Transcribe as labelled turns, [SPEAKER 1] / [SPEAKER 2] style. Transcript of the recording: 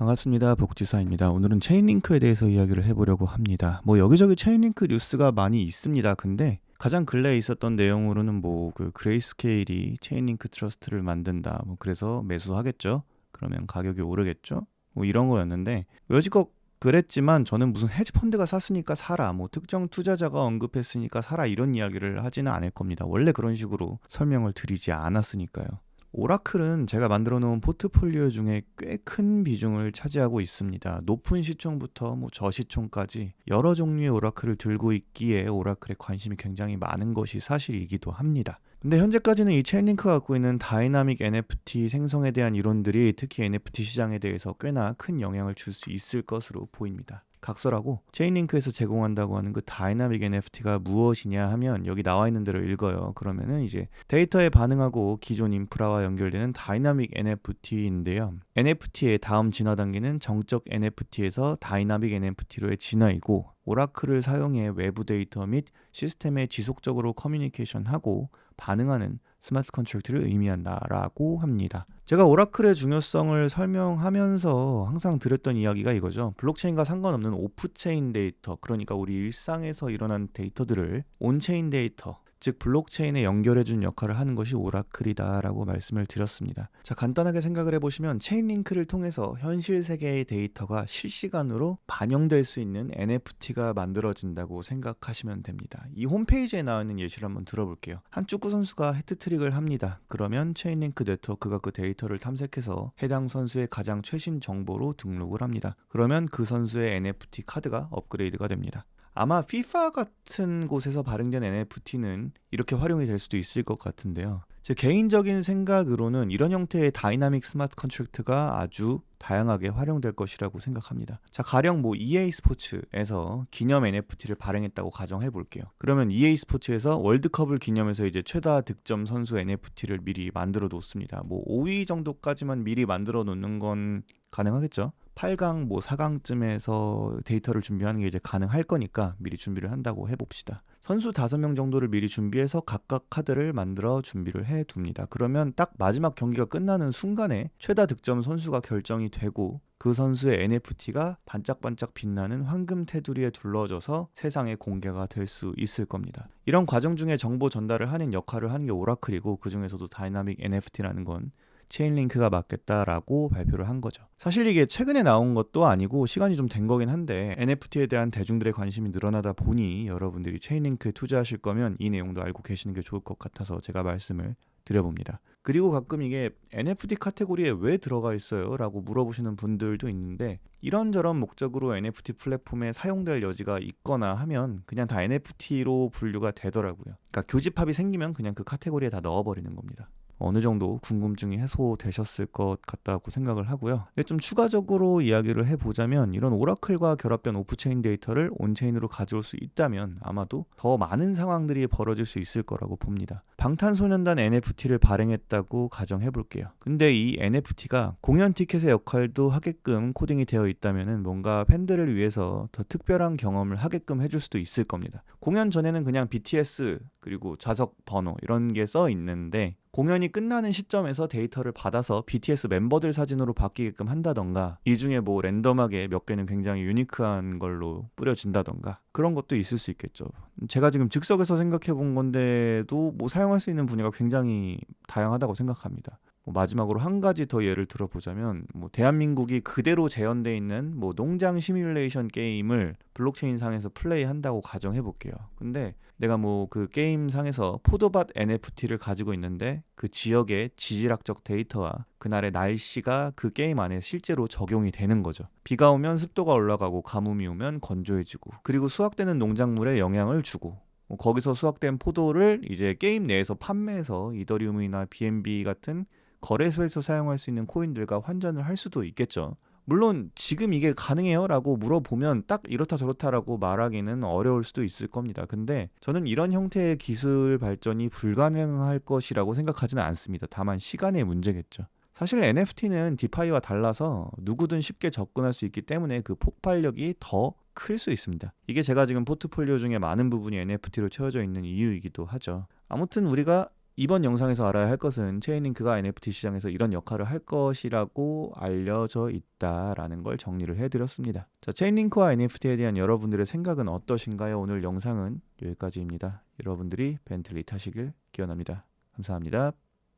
[SPEAKER 1] 반갑습니다. 복지사입니다. 오늘은 체인링크에 대해서 이야기를 해보려고 합니다. 뭐 여기저기 체인링크 뉴스가 많이 있습니다. 근데 가장 근래에 있었던 내용으로는 뭐 그 그레이스케일이 체인링크 트러스트를 만든다. 뭐 그래서 매수하겠죠. 그러면 가격이 오르겠죠. 뭐 이런 거였는데 여지껏 그랬지만 저는 무슨 헤지 펀드가 샀으니까 사라, 뭐 특정 투자자가 언급했으니까 사라 이런 이야기를 하지는 않을 겁니다. 원래 그런 식으로 설명을 드리지 않았으니까요. 오라클은 제가 만들어 놓은 포트폴리오 중에 꽤 큰 비중을 차지하고 있습니다. 높은 시총부터 뭐 저시총까지 여러 종류의 오라클을 들고 있기에 오라클에 관심이 굉장히 많은 것이 사실이기도 합니다. 근데 현재까지는 이 체인링크가 갖고 있는 다이나믹 NFT 생성에 대한 이론들이 특히 NFT 시장에 대해서 꽤나 큰 영향을 줄 수 있을 것으로 보입니다. 각설하고 체인링크에서 제공한다고 하는 그 다이나믹 NFT가 무엇이냐 하면 여기 나와 있는 대로 읽어요. 그러면은 이제 데이터에 반응하고 기존 인프라와 연결되는 다이나믹 NFT인데요. NFT의 다음 진화 단계는 정적 NFT에서 다이나믹 NFT로의 진화이고 오라클을 사용해 외부 데이터 및 시스템에 지속적으로 커뮤니케이션하고 반응하는 스마트 컨트랙트를 의미한다라고 합니다. 제가 오라클의 중요성을 설명하면서 항상 드렸던 이야기가 이거죠. 블록체인과 상관없는 오프체인 데이터, 그러니까 우리 일상에서 일어난 데이터들을 온체인 데이터, 즉 블록체인에 연결해 준 역할을 하는 것이 오라클이다라고 말씀을 드렸습니다. 자 간단하게 생각을 해 보시면 체인 링크를 통해서 현실 세계의 데이터가 실시간으로 반영될 수 있는 NFT가 만들어진다고 생각하시면 됩니다. 이 홈페이지에 나와 있는 예시를 한번 들어볼게요. 한 축구 선수가 헤트트릭을 합니다. 그러면 체인 링크 네트워크가 그 데이터를 탐색해서 해당 선수의 가장 최신 정보로 등록을 합니다. 그러면 그 선수의 NFT 카드가 업그레이드가 됩니다. 아마 FIFA 같은 곳에서 발행된 NFT는 이렇게 활용이 될 수도 있을 것 같은데요. 제 개인적인 생각으로는 이런 형태의 다이나믹 스마트 컨트랙트가 아주 다양하게 활용될 것이라고 생각합니다. 자, 가령 뭐 EA 스포츠에서 기념 NFT를 발행했다고 가정해 볼게요. 그러면 EA 스포츠에서 월드컵을 기념해서 이제 최다 득점 선수 NFT를 미리 만들어 놓습니다. 뭐 5위 정도까지만 미리 만들어 놓는 건 가능하겠죠. 8강 뭐 4강쯤에서 데이터를 준비하는 게 이제 가능할 거니까 미리 준비를 한다고 해봅시다. 선수 5명 정도를 미리 준비해서 각각 카드를 만들어 준비를 해 둡니다. 그러면 딱 마지막 경기가 끝나는 순간에 최다 득점 선수가 결정이 되고 그 선수의 NFT가 반짝반짝 빛나는 황금 테두리에 둘러져서 세상에 공개가 될 수 있을 겁니다. 이런 과정 중에 정보 전달을 하는 역할을 하는 게 오라클이고 그 중에서도 다이나믹 NFT라는 건 체인링크가 맞겠다라고 발표를 한 거죠. 사실 이게 최근에 나온 것도 아니고 시간이 좀 된 거긴 한데 NFT에 대한 대중들의 관심이 늘어나다 보니 여러분들이 체인링크에 투자하실 거면 이 내용도 알고 계시는 게 좋을 것 같아서 제가 말씀을 드려봅니다. 그리고 가끔 이게 NFT 카테고리에 왜 들어가 있어요? 라고 물어보시는 분들도 있는데 이런저런 목적으로 NFT 플랫폼에 사용될 여지가 있거나 하면 그냥 다 NFT로 분류가 되더라고요. 그러니까 교집합이 생기면 그냥 그 카테고리에 다 넣어버리는 겁니다. 어느 정도 궁금증이 해소되셨을 것 같다고 생각을 하고요. 좀 추가적으로 이야기를 해보자면 이런 오라클과 결합된 오프체인 데이터를 온체인으로 가져올 수 있다면 아마도 더 많은 상황들이 벌어질 수 있을 거라고 봅니다. 방탄소년단 NFT를 발행했다고 가정해 볼게요. 근데 이 NFT가 공연 티켓의 역할도 하게끔 코딩이 되어 있다면 뭔가 팬들을 위해서 더 특별한 경험을 하게끔 해줄 수도 있을 겁니다. 공연 전에는 그냥 BTS 그리고 좌석 번호 이런 게 써 있는데 공연이 끝나는 시점에서 데이터를 받아서 BTS 멤버들 사진으로 바뀌게끔 한다던가 이 중에 뭐 랜덤하게 몇 개는 굉장히 유니크한 걸로 뿌려진다던가 그런 것도 있을 수 있겠죠. 제가 지금 즉석에서 생각해 본 건데도 뭐 사용할 수 있는 분야가 굉장히 다양하다고 생각합니다. 뭐 마지막으로 한 가지 더 예를 들어보자면 뭐 대한민국이 그대로 재현돼 있는 뭐 농장 시뮬레이션 게임을 블록체인 상에서 플레이한다고 가정해 볼게요. 근데 내가 뭐 그 게임 상에서 포도밭 NFT를 가지고 있는데 그 지역의 지질학적 데이터와 그날의 날씨가 그 게임 안에 실제로 적용이 되는 거죠. 비가 오면 습도가 올라가고 가뭄이 오면 건조해지고 그리고 수확되는 농작물에 영향을 주고 뭐 거기서 수확된 포도를 이제 게임 내에서 판매해서 이더리움이나 BNB 같은 거래소에서 사용할 수 있는 코인들과 환전을 할 수도 있겠죠. 물론 지금 이게 가능해요? 라고 물어보면 딱 이렇다 저렇다라고 말하기는 어려울 수도 있을 겁니다. 근데 저는 이런 형태의 기술 발전이 불가능할 것이라고 생각하지는 않습니다. 다만 시간의 문제겠죠. 사실 NFT는 디파이와 달라서 누구든 쉽게 접근할 수 있기 때문에 그 폭발력이 더 클 수 있습니다. 이게 제가 지금 포트폴리오 중에 많은 부분이 NFT로 채워져 있는 이유이기도 하죠. 아무튼 우리가 이번 영상에서 알아야 할 것은 체인링크가 NFT 시장에서 이런 역할을 할 것이라고 알려져 있다라는 걸 정리를 해드렸습니다. 자, 체인링크와 NFT에 대한 여러분들의 생각은 어떠신가요? 오늘 영상은 여기까지입니다. 여러분들이 벤틀리 타시길 기원합니다. 감사합니다.